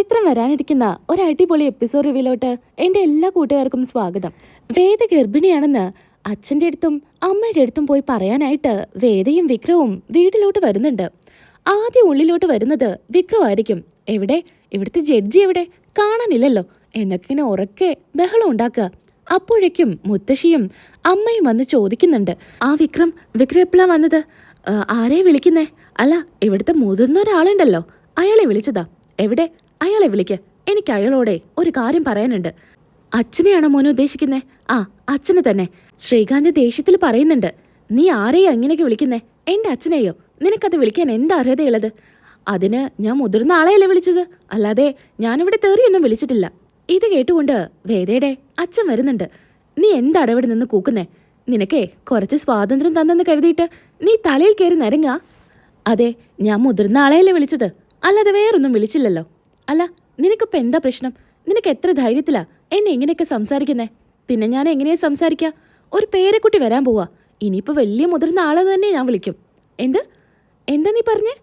പവിത്രം വരാനിരിക്കുന്ന ഒരു അടിപൊളി എപ്പിസോഡ് റിവ്യൂലോട്ട് എന്റെ എല്ലാ കൂട്ടുകാർക്കും സ്വാഗതം. വേദ ഗർഭിണിയാണെന്ന് അച്ഛന്റെ അടുത്തും അമ്മയുടെ അടുത്തും പോയി പറയാനായിട്ട് വേദയും വിക്രവും വീട്ടിലോട്ട് വരുന്നുണ്ട്. ആദ്യം ഉള്ളിലോട്ട് വരുന്നത് വിക്രമായിരിക്കും എവിടെ? ഇവിടുത്തെ ജഡ്ജി എവിടെ? കാണാനില്ലല്ലോ. എന്നൊക്കെ ഇങ്ങനെ ഉറക്കെ ബഹളം ഉണ്ടാക്കുക. അപ്പോഴേക്കും മുത്തശ്ശിയും അമ്മയും വന്ന് ചോദിക്കുന്നുണ്ട്. ആ വിക്രം വിക്രം എപ്പോഴാ വന്നത്? ആരെ വിളിക്കുന്നേ? അല്ല ഇവിടുത്തെ മുതിർന്ന ഒരാളുണ്ടല്ലോ. അയാളെ വിളിച്ചതാ. എവിടെ? അയാളെ വിളിക്ക്. എനിക്ക് അയാളോടെ ഒരു കാര്യം പറയാനുണ്ട്. അച്ഛനെയാണോ മോനെ ഉദ്ദേശിക്കുന്നേ? ആ അച്ഛനെ തന്നെ. ശ്രീകാന്ത് ദേഷ്യത്തിൽ പറയുന്നുണ്ട്. നീ ആരെയാ ഇങ്ങനെയൊക്കെ വിളിക്കുന്നേ? എന്റെ അച്ഛനെയോ? നിനക്കത് വിളിക്കാൻ എന്താ അർഹതയുള്ളത്? അതിന് ഞാൻ മുതിർന്ന ആളെയല്ലേ വിളിച്ചത്? അല്ലാതെ ഞാനിവിടെ തെറിയൊന്നും വിളിച്ചിട്ടില്ല. ഇത് കേട്ടുകൊണ്ട് വേദയുടെ അച്ഛൻ വരുന്നുണ്ട്. നീ എന്താണ് ഇവിടെ നിന്ന് കൂക്കുന്നേ? നിനക്കേ കുറച്ച് സ്വാതന്ത്ര്യം തന്നെന്ന് കരുതിയിട്ട് നീ തലയിൽ കയറി നരങ്ങ? അതെ ഞാൻ മുതിർന്ന ആളെയല്ലേ വിളിച്ചത്. അല്ലാതെ വേറൊന്നും വിളിച്ചില്ലല്ലോ. അല്ല നിനക്കിപ്പോൾ എന്താ പ്രശ്നം? നിനക്ക് എത്ര ധൈര്യത്തിലാ എന്നെ ഇങ്ങനെയൊക്കെ സംസാരിക്കുന്നേ? പിന്നെ ഞാൻ എങ്ങനെയാ സംസാരിക്കാ? ഒരു പേരെക്കുട്ടി വരാൻ പോവാ. ഇനിയിപ്പോൾ വലിയ മുതിർന്ന ആളെ തന്നെ ഞാൻ വിളിക്കും. എന്ത്? എന്താ നീ പറഞ്ഞേ?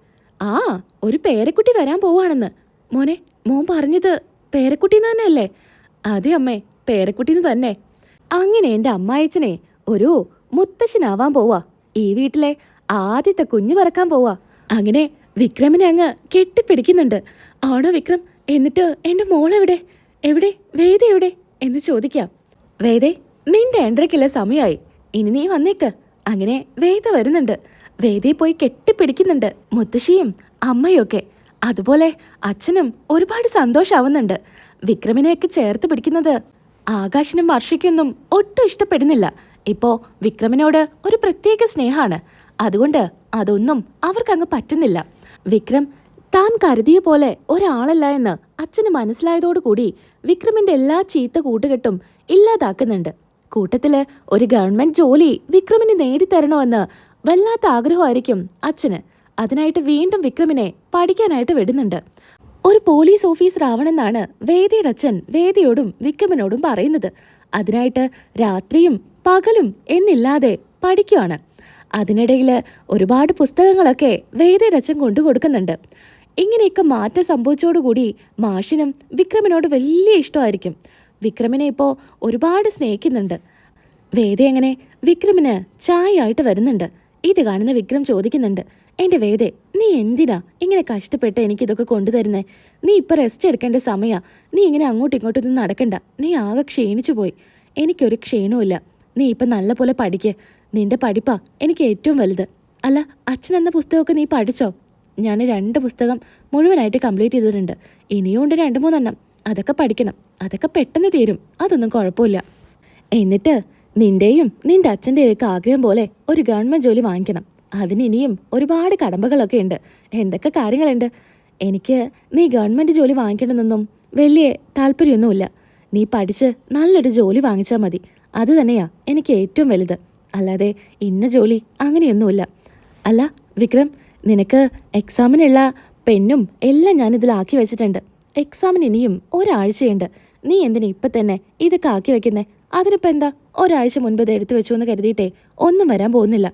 ആ ഒരു പേരക്കുട്ടി വരാൻ പോവാണെന്ന്. മോനെ മോൻ പറഞ്ഞത് പേരക്കുട്ടിന്ന് തന്നെയല്ലേ? അതെ അമ്മേ പേരക്കുട്ടിന്ന് തന്നെ. അങ്ങനെ എന്റെ അമ്മായച്ചനെ ഒരു മുത്തശ്ശനാവാൻ പോവാ. ഈ വീട്ടിലെ ആദ്യത്തെ കുഞ്ഞു പറക്കാൻ പോവാ. അങ്ങനെ വിക്രമിനെ അങ്ങ് കെട്ടിപ്പിടിക്കുന്നുണ്ട്. ആണോ വിക്രം? എന്നിട്ട് എന്റെ മോളെവിടെ? എവിടെ? വേദ എവിടെ? എന്ന് ചോദിക്കാം. വേദേ നിന്റെ എൻട്രയ്ക്കുള്ള സമയമായി ഇനി നീ വന്നേക്ക്. അങ്ങനെ വേദ വരുന്നുണ്ട്. വേദയെ പോയി കെട്ടിപ്പിടിക്കുന്നുണ്ട് മുത്തശ്ശിയും അമ്മയൊക്കെ. അതുപോലെ അച്ഛനും ഒരുപാട് സന്തോഷാവുന്നുണ്ട്. വിക്രമിനെയൊക്കെ ചേർത്ത് പിടിക്കുന്നത് ആകാശിനും വർഷയ്ക്കൊന്നും ഒട്ടും ഇഷ്ടപ്പെടുന്നില്ല. ഇപ്പോ വിക്രമിനോട് ഒരു പ്രത്യേക സ്നേഹമാണ്. അതുകൊണ്ട് അതൊന്നും അവർക്കങ്ങ് പറ്റുന്നില്ല. വിക്രം താൻ കരുതിയ പോലെ ഒരാളല്ല എന്ന് അച്ഛന് മനസ്സിലായതോടുകൂടി വിക്രമിന്റെ എല്ലാ ചീത്ത കൂട്ടുകെട്ടും ഇല്ലാതാക്കുന്നുണ്ട്. കൂട്ടത്തിൽ ഒരു ഗവൺമെന്റ് ജോലി വിക്രമിന് നേടിത്തരണമെന്ന് വല്ലാത്ത ആഗ്രഹമായിരിക്കും അച്ഛന്. അതിനായിട്ട് വീണ്ടും വിക്രമിനെ പഠിക്കാനായിട്ട് വിടുന്നുണ്ട്. ഒരു പോലീസ് ഓഫീസർ ആവണമെന്നാണ് വേദിയുടെ അച്ഛൻ വേദിയോടും വിക്രമിനോടും പറയുന്നത്. അതിനായിട്ട് രാത്രിയും പകലും എന്നില്ലാതെ പഠിക്കുവാണ്. അതിനിടയിൽ ഒരുപാട് പുസ്തകങ്ങളൊക്കെ വേദയുടെ അച്ഛൻ കൊണ്ടു കൊടുക്കുന്നുണ്ട്. ഇങ്ങനെയൊക്കെ മാറ്റം സംഭവിച്ചോടുകൂടി മാഷിനും വിക്രമിനോട് വലിയ ഇഷ്ടമായിരിക്കും. വിക്രമിനെ ഇപ്പോൾ ഒരുപാട് സ്നേഹിക്കുന്നുണ്ട്. വേദ എങ്ങനെ വിക്രമിന് ചായയായിട്ട് വരുന്നുണ്ട്. ഇത് കാണുന്ന വിക്രം ചോദിക്കുന്നുണ്ട് എന്റെ വേദേ നീ എന്തിനാ ഇങ്ങനെ കഷ്ടപ്പെട്ട് എനിക്കിതൊക്കെ കൊണ്ടുതരുന്നേ? നീ ഇപ്പം റെസ്റ്റ് എടുക്കേണ്ട സമയമാണ് നീ ഇങ്ങനെ അങ്ങോട്ടും ഇങ്ങോട്ടും ഒന്നും നടക്കണ്ട. നീ ആകെ ക്ഷീണിച്ചു പോയി എനിക്കൊരു ക്ഷീണവുമില്ല. നീ ഇപ്പം നല്ല പോലെ പഠിക്ക്. നിന്റെ പഠിപ്പാ എനിക്ക് ഏറ്റവും വലുത്. അല്ല അച്ഛൻ എന്ന പുസ്തകമൊക്കെ നീ പഠിച്ചോ? ഞാൻ രണ്ട് പുസ്തകം മുഴുവനായിട്ട് കംപ്ലീറ്റ് ചെയ്തിട്ടുണ്ട്. ഇനിയും ഉണ്ട് രണ്ട് മൂന്നെണ്ണം. അതൊക്കെ പഠിക്കണം. അതൊക്കെ പെട്ടെന്ന് തീരും. അതൊന്നും കുഴപ്പമില്ല. എന്നിട്ട് നിന്റെയും നിന്റെ അച്ഛന്റെയും ഒക്കെ ആഗ്രഹം പോലെ ഒരു ഗവൺമെന്റ് ജോലി വാങ്ങിക്കണം. അതിന് ഇനിയും ഒരുപാട് കടമ്പകളൊക്കെ ഉണ്ട്. എന്തൊക്കെ കാര്യങ്ങളുണ്ട്? എനിക്ക് നീ ഗവൺമെന്റ് ജോലി വാങ്ങിക്കണമെന്നൊന്നും വലിയ താല്പര്യമൊന്നുമില്ല. നീ പഠിച്ച് നല്ലൊരു ജോലി വാങ്ങിച്ചാൽ മതി. അത് തന്നെയാ എനിക്ക് ഏറ്റവും വലുത്. അല്ലാതെ ഇന്ന ജോലി അങ്ങനെയൊന്നുമില്ല. അല്ല വിക്രം നിനക്ക് എക്സാമിനുള്ള പെന്നും എല്ലാം ഞാൻ ഇതിലാക്കി വെച്ചിട്ടുണ്ട്. എക്സാമിന് ഇനിയും ഒരാഴ്ചയുണ്ട്. നീ എന്തിനാ ഇപ്പം തന്നെ ഇതൊക്കെ ആക്കി വെക്കുന്നേ? അതിനിപ്പോൾ എന്താ? ഒരാഴ്ച മുൻപ് ഇത് എടുത്തു വെച്ചു എന്ന് കരുതിയിട്ടേ ഒന്നും വരാൻ പോകുന്നില്ല.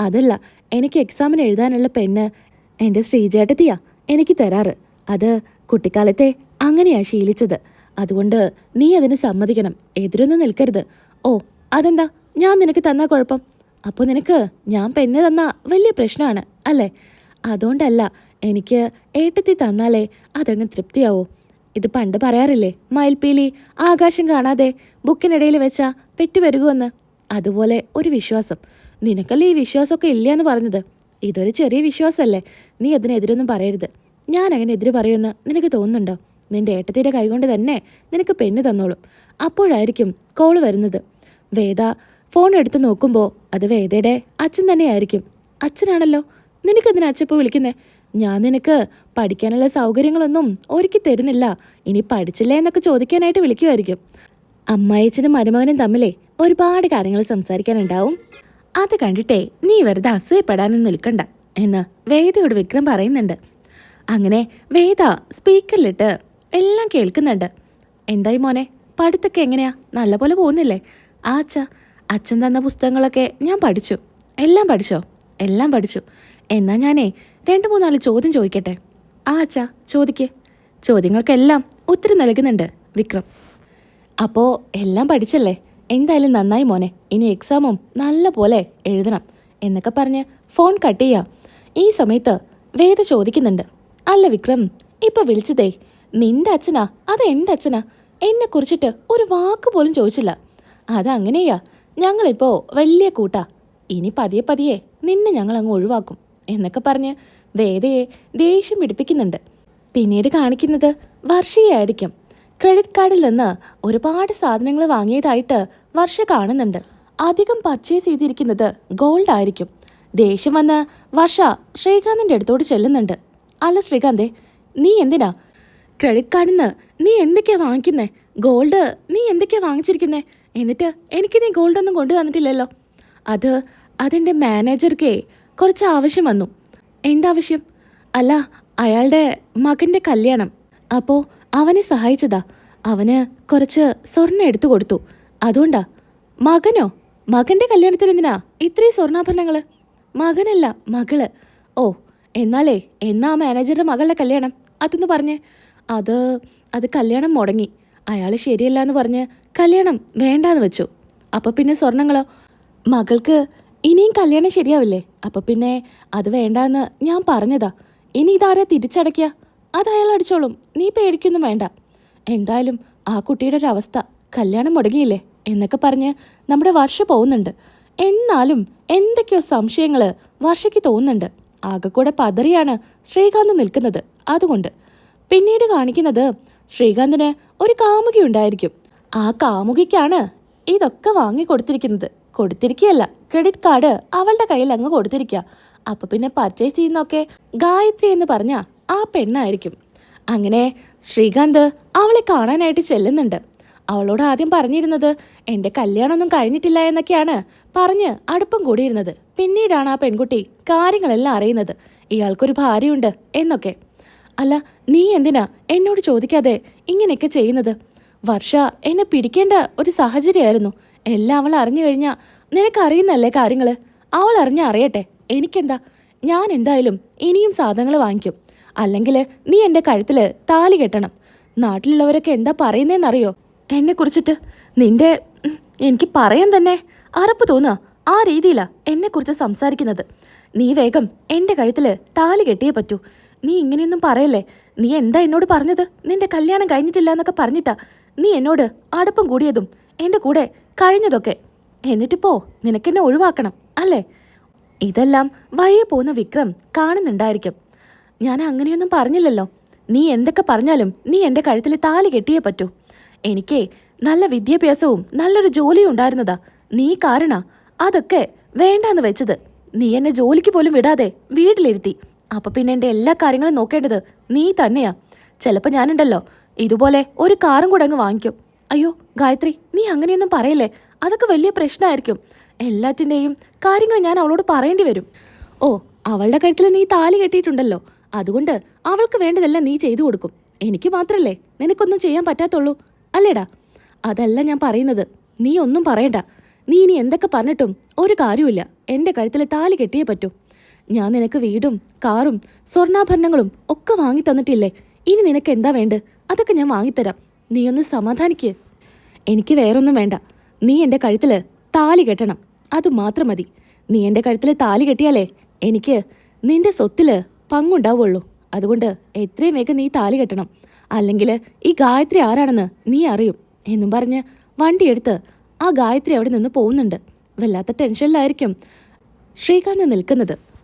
അതല്ല എനിക്ക് എക്സാമിന് എഴുതാനുള്ള പെണ്ണ് എന്റെ ശ്രീജേട്ടത്തിയാ എനിക്ക് തരാറ്. അത് കുട്ടിക്കാലത്തെ അങ്ങനെയാ ശീലിച്ചത്. അതുകൊണ്ട് നീ അതിന് സമ്മതിക്കണം. എതിരൊന്നും നിൽക്കരുത്. ഓ അതെന്താ? ഞാൻ നിനക്ക് തന്നാ കുഴപ്പം. അപ്പോൾ നിനക്ക് ഞാൻ പെണ്ണ് തന്ന വലിയ പ്രശ്നമാണ് അല്ലേ? അതുകൊണ്ടല്ല എനിക്ക് ഏട്ടത്തി തന്നാലേ അതങ്ങ് തൃപ്തിയാവോ. ഇത് പണ്ട് പറയാറില്ലേ മയിൽപ്പീലി ആകാശം കാണാതെ ബുക്കിനിടയിൽ വെച്ചാ പെട്ടി വരുകുമെന്ന് അതുപോലെ ഒരു വിശ്വാസം. നിനക്കല്ലേ ഈ വിശ്വാസമൊക്കെ ഇല്ല എന്ന് പറഞ്ഞത്? ഇതൊരു ചെറിയ വിശ്വാസമല്ലേ? നീ അതിനെതിരൊന്നും പറയരുത്. ഞാൻ അങ്ങനെ എതിര് പറയുമെന്ന് നിനക്ക് തോന്നുന്നുണ്ടോ? നിന്റെ ഏട്ടത്തിയുടെ കൈകൊണ്ട് തന്നെ നിനക്ക് പെണ്ണ് തന്നോളും. അപ്പോഴായിരിക്കും കോൾ വരുന്നത്. വേദ ഫോൺ എടുത്ത് നോക്കുമ്പോൾ അത് വേദയുടെ അച്ഛൻ തന്നെയായിരിക്കും. അച്ഛനാണല്ലോ. നിനക്കെന്തിനാ അച്ഛപ്പോ വിളിക്കുന്നേ? ഞാൻ നിനക്ക് പഠിക്കാനുള്ള സൗകര്യങ്ങളൊന്നും ഒരുക്കി തരുന്നില്ല. ഇനി പഠിച്ചില്ലേ എന്നൊക്കെ ചോദിക്കാനായിട്ട് വിളിക്കുമായിരിക്കും അമ്മായിച്ചനും മരുമകനും തമ്മിലേ ഒരുപാട് കാര്യങ്ങൾ സംസാരിക്കാനുണ്ടാവും. അത് കണ്ടിട്ടേ നീ വെറുതെ അസൂയപ്പെടാനൊന്നും നിൽക്കണ്ട എന്ന് വേദയോട് വിക്രം പറയുന്നുണ്ട്. അങ്ങനെ വേദ സ്പീക്കറിലിട്ട് എല്ലാം കേൾക്കുന്നുണ്ട്. എന്തായി മോനെ പഠിത്തൊക്കെ എങ്ങനെയാ? നല്ലപോലെ പോകുന്നില്ലേ? ആ അച്ഛ അച്ഛൻ തന്ന പുസ്തകങ്ങളൊക്കെ ഞാൻ പഠിച്ചു. എല്ലാം പഠിച്ചോ? എല്ലാം പഠിച്ചു. എന്നാൽ ഞാനേ രണ്ട് മൂന്നാൽ ചോദ്യം ചോദിക്കട്ടെ? ആ അച്ഛ ചോദിക്ക്. ചോദ്യങ്ങൾക്കെല്ലാം ഉത്തരം നൽകുന്നുണ്ട് വിക്രം. അപ്പോൾ എല്ലാം പഠിച്ചല്ലേ? എന്തായാലും നന്നായി മോനെ. ഇനി എക്സാമും നല്ല പോലെ എഴുതണം എന്നൊക്കെ പറഞ്ഞ് ഫോൺ കട്ട് ചെയ്യാം. ഈ സമയത്ത് വേദ ചോദിക്കുന്നുണ്ട്. അല്ല വിക്രം ഇപ്പം വിളിച്ചതേ. നിന്റെ അച്ഛനാ? അത് എന്റെ അച്ഛനാ? എന്നെ കുറിച്ചിട്ട് ഒരു വാക്ക് പോലും ചോദിച്ചില്ല. അതങ്ങനെയാ. ഞങ്ങളിപ്പോ വലിയ കൂട്ടാ. ഇനി പതിയെ പതിയെ നിന്നെ ഞങ്ങൾ അങ്ങ് ഒഴിവാക്കും എന്നൊക്കെ പറഞ്ഞ് വേദയെ ദേഷ്യം പിടിപ്പിക്കുന്നുണ്ട്. പിന്നീട് കാണിക്കുന്നത് വർഷയായിരിക്കും. ക്രെഡിറ്റ് കാർഡിൽ നിന്ന് ഒരുപാട് സാധനങ്ങൾ വാങ്ങിയതായിട്ട് വർഷ കാണുന്നുണ്ട്. അധികം പർച്ചേസ് ചെയ്തിരിക്കുന്നത് ഗോൾഡ് ആയിരിക്കും. ദേഷ്യം വന്ന് വർഷ ശ്രീകാന്തിന്റെ അടുത്തോട് ചെല്ലുന്നുണ്ട്. അല്ല ശ്രീകാന്തേ നീ എന്തിനാ? ക്രെഡിറ്റ് കാർഡിൽ നിന്ന് നീ എന്തൊക്കെയാ വാങ്ങിക്കുന്നേ? ഗോൾഡ് നീ എന്തൊക്കെയാ വാങ്ങിച്ചിരിക്കുന്നേ? എന്നിട്ട് എനിക്ക് നീ ഗോൾഡൊന്നും കൊണ്ടു തന്നിട്ടില്ലല്ലോ അത് അതെന്റെ മാനേജർക്കേ കുറച്ച് ആവശ്യം വന്നു. എന്താവശ്യം അല്ല അയാളുടെ മകന്റെ കല്യാണം. അപ്പോൾ അവനെ സഹായിച്ചതാ. അവന് കുറച്ച് സ്വർണം എടുത്തു കൊടുത്തു. അതുകൊണ്ടാ. മകനോ? മകന്റെ കല്യാണത്തിന് എന്തിനാ ഇത്രയും സ്വർണാഭരണങ്ങൾ മകനല്ല മകൾ. ഓ എന്നാലേ എന്നാ മാനേജറുടെ മകളുടെ കല്യാണം? അതൊന്ന് പറഞ്ഞേ. അത് അത് കല്യാണം മുടങ്ങി. അയാൾ ശരിയല്ല എന്ന് പറഞ്ഞ് കല്യാണം വേണ്ടാന്ന് വെച്ചു. അപ്പോൾ പിന്നെ സ്വർണങ്ങളോ? മകൾക്ക് ഇനിയും കല്യാണം ശരിയാവില്ലേ? അപ്പോൾ പിന്നെ അത് വേണ്ടാന്ന് ഞാൻ പറഞ്ഞതാ. ഇനി ഇതാരാ തിരിച്ചടയ്ക്കുക അത് അയാൾ അടിച്ചോളും. നീ പേടിക്കൊന്നും വേണ്ട. എന്തായാലും ആ കുട്ടിയുടെ ഒരു അവസ്ഥ കല്യാണം മുടങ്ങിയില്ലേ? എന്നൊക്കെ പറഞ്ഞ് നമ്മുടെ വർഷ പോകുന്നുണ്ട്. എന്നാലും എന്തൊക്കെയോ സംശയങ്ങൾ വർഷയ്ക്ക് തോന്നുന്നുണ്ട്. ആകെക്കൂടെ പതറിയാണ് ശ്രീകാന്ത് നിൽക്കുന്നത്. അതുകൊണ്ട് പിന്നീട് കാണിക്കുന്നത് ശ്രീകാന്തിന് ഒരു കാമുകി ഉണ്ടായിരിക്കും. ആ കാമുകിക്കാണ് ഇതൊക്കെ വാങ്ങി കൊടുത്തിരിക്കുന്നത്. കൊടുത്തിരിക്കുകയല്ല ക്രെഡിറ്റ് കാർഡ് അവളുടെ കയ്യിൽ അങ്ങ് കൊടുത്തിരിക്കുക. അപ്പൊ പിന്നെ പർച്ചേസ് ചെയ്യുന്നൊക്കെ ഗായത്രി എന്ന് പറഞ്ഞ ആ പെണ്ണായിരിക്കും. അങ്ങനെ ശ്രീകാന്ത് അവളെ കാണാനായിട്ട് ചെല്ലുന്നുണ്ട്. അവളോട് ആദ്യം പറഞ്ഞിരുന്നത് എന്റെ കല്യാണമൊന്നും കഴിഞ്ഞിട്ടില്ല എന്നൊക്കെയാണ് പറഞ്ഞ് അടുപ്പം കൂടിയിരുന്നത്. പിന്നീടാണ് ആ പെൺകുട്ടി കാര്യങ്ങളെല്ലാം അറിയുന്നത്. ഇയാൾക്കൊരു ഭാര്യയുണ്ട് എന്നൊക്കെ. അല്ല നീ എന്തിനാ എന്നോട് ചോദിക്കാതെ ഇങ്ങനെയൊക്കെ ചെയ്യുന്നത്? വർഷ എന്നെ പിടിക്കേണ്ട ഒരു സാഹചര്യമായിരുന്നു. എല്ലാം അവൾ അറിഞ്ഞു കഴിഞ്ഞാൽ നിനക്കറിയുന്നല്ലേ കാര്യങ്ങൾ അവൾ അറിഞ്ഞ അറിയട്ടെ. എനിക്കെന്താ? ഞാൻ എന്തായാലും ഇനിയും സാധനങ്ങൾ വാങ്ങിക്കും. അല്ലെങ്കിൽ നീ എന്റെ കഴുത്തിൽ താലി കെട്ടണം. നാട്ടിലുള്ളവരൊക്കെ എന്താ പറയുന്നതെന്നറിയോ എന്നെ കുറിച്ചിട്ട് നിന്റെ എനിക്ക് പറയാൻ തന്നെ അറപ്പ് തോന്നുക ആ രീതിയിലാണ് എന്നെക്കുറിച്ച് സംസാരിക്കുന്നത്. നീ വേഗം എന്റെ കഴുത്തിൽ താലി കെട്ടിയേ പറ്റൂ. നീ ഇങ്ങനെയൊന്നും പറയല്ലേ? നീ എന്താ എന്നോട് പറഞ്ഞത്? നിന്റെ കല്യാണം കഴിഞ്ഞിട്ടില്ല എന്നൊക്കെ പറഞ്ഞിട്ടാ. നീ എന്നോട് അടുപ്പം കൂടിയതും എന്റെ കൂടെ കഴിഞ്ഞതൊക്കെ. എന്നിട്ടിപ്പോ നിനക്കെന്നെ ഒഴിവാക്കണം അല്ലേ? ഇതെല്ലാം വഴിയെ പോകുന്ന വിക്രം കാണുന്നുണ്ടായിരിക്കും. ഞാൻ അങ്ങനെയൊന്നും പറഞ്ഞില്ലല്ലോ. നീ എന്തൊക്കെ പറഞ്ഞാലും നീ എന്റെ കഴുത്തിൽ താലി കെട്ടിയേ പറ്റൂ. എനിക്കേ നല്ല വിദ്യാഭ്യാസവും നല്ലൊരു ജോലിയും ഉണ്ടായിരുന്നതാ. നീ കാരണ അതൊക്കെ വേണ്ടാന്ന് വെച്ചത്. നീ എന്നെ ജോലിക്ക് പോലും വിടാതെ വീട്ടിലിരുത്തി. അപ്പൊ പിന്നെ എന്റെ എല്ലാ കാര്യങ്ങളും നോക്കേണ്ടത് നീ തന്നെയാ. ചിലപ്പോൾ ഞാനുണ്ടല്ലോ. ഇതുപോലെ ഒരു കാറും കൂടെ അങ്ങ് വാങ്ങിക്കും. അയ്യോ ഗായത്രി നീ അങ്ങനെയൊന്നും പറയല്ലേ? അതൊക്കെ വലിയ പ്രശ്നമായിരിക്കും എല്ലാറ്റിന്റെയും കാര്യങ്ങൾ ഞാൻ അവളോട് പറയേണ്ടി വരും. ഓ അവളുടെ കഴുത്തിൽ നീ താലി കെട്ടിയിട്ടുണ്ടല്ലോ. അതുകൊണ്ട് അവൾക്ക് വേണ്ടതെല്ലാം നീ ചെയ്തു കൊടുക്കും. എനിക്ക് മാത്രമല്ലേ നിനക്കൊന്നും ചെയ്യാൻ പറ്റാത്തുള്ളൂ. അല്ലേടാ? അതല്ല ഞാൻ പറയുന്നത്. നീ ഒന്നും പറയണ്ട. നീ ഇനി എന്തൊക്കെ പറഞ്ഞിട്ടും ഒരു കാര്യമില്ല എന്റെ കഴുത്തിൽ താലി കെട്ടിയേ പറ്റൂ. ഞാൻ നിനക്ക് വീടും കാറും സ്വർണാഭരണങ്ങളും ഒക്കെ വാങ്ങി തന്നിട്ടില്ലേ? ഇനി നിനക്ക് എന്താ വേണ്ട അതൊക്കെ ഞാൻ വാങ്ങിത്തരാം. നീ ഒന്ന് സമാധാനിക്ക്. എനിക്ക് വേറൊന്നും വേണ്ട. നീ എന്റെ കഴുത്തിൽ താലി കെട്ടണം. അത് മാത്രം മതി. നീ എന്റെ കഴുത്തിൽ താലി കെട്ടിയാലേ എനിക്ക് നിന്റെ സ്വത്തിൽ പങ്കുണ്ടാവുള്ളൂ. അതുകൊണ്ട് എത്രയും വേഗം നീ താലി കെട്ടണം. അല്ലെങ്കിൽ ഈ ഗായത്രി ആരാണെന്ന് നീ അറിയും എന്നും പറഞ്ഞ് വണ്ടിയെടുത്ത് ആ ഗായത്രി അവിടെ നിന്ന് പോകുന്നുണ്ട്. വല്ലാത്ത ടെൻഷനിലായിരിക്കും ശ്രീകാന്ത് നിൽക്കുന്നത്.